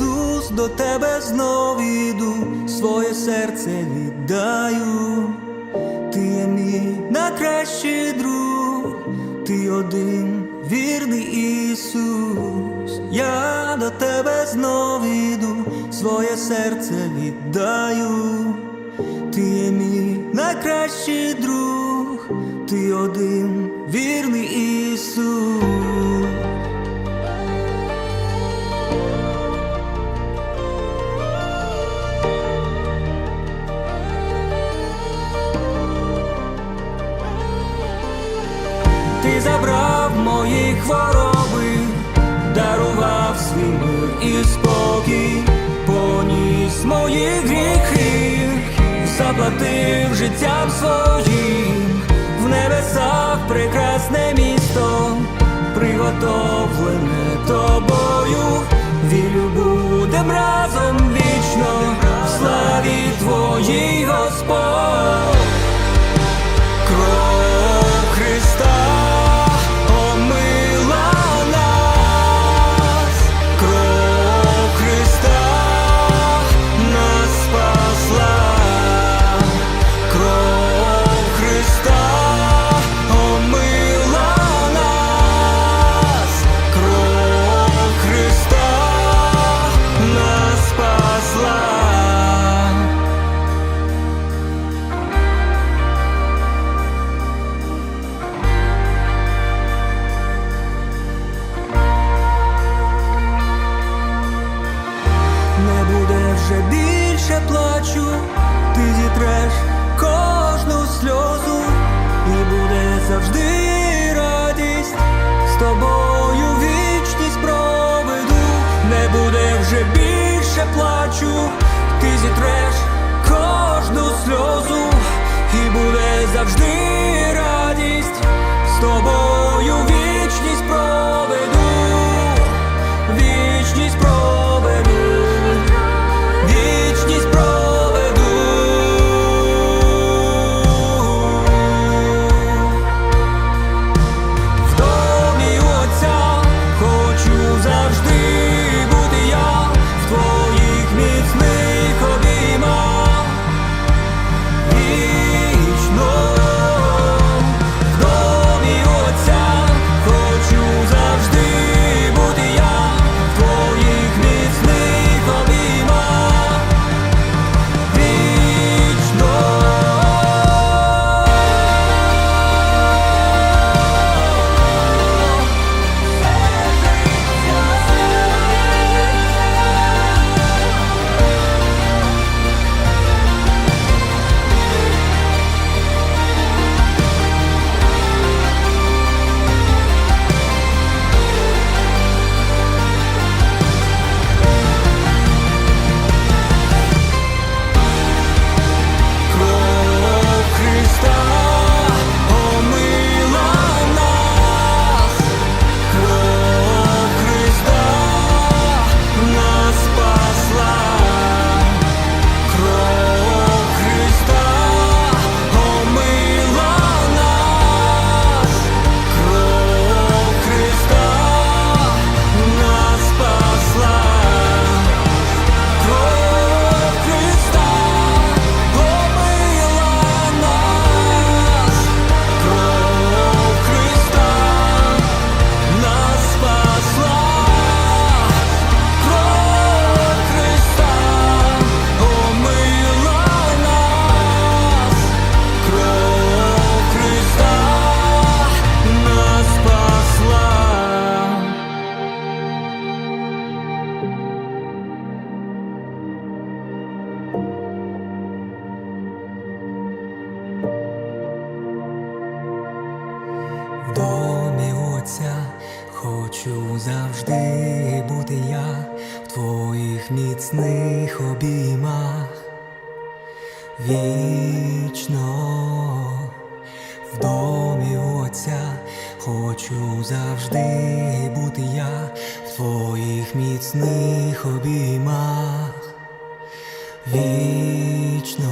Ісус, до тебе знов іду, своє серце віддаю. Ти є мій найкращий друг, ти один вірний Ісус. Я до тебе знов іду, своє серце віддаю. Ти є мій найкращий друг, ти один вірний Ісус. Хвороби, дарував свій мир і спокій, поніс мої гріхи, заплатив життям своїм, в небесах прекрасне місто, приготовлене тобою, вірю буде разом вже більше плачу, ти зітреш кожну сльозу, і буде завжди радість з тобою хочу завжди бути я в твоїх міцних обіймах. Вічно в домі Отця хочу завжди бути я в твоїх міцних обіймах. Вічно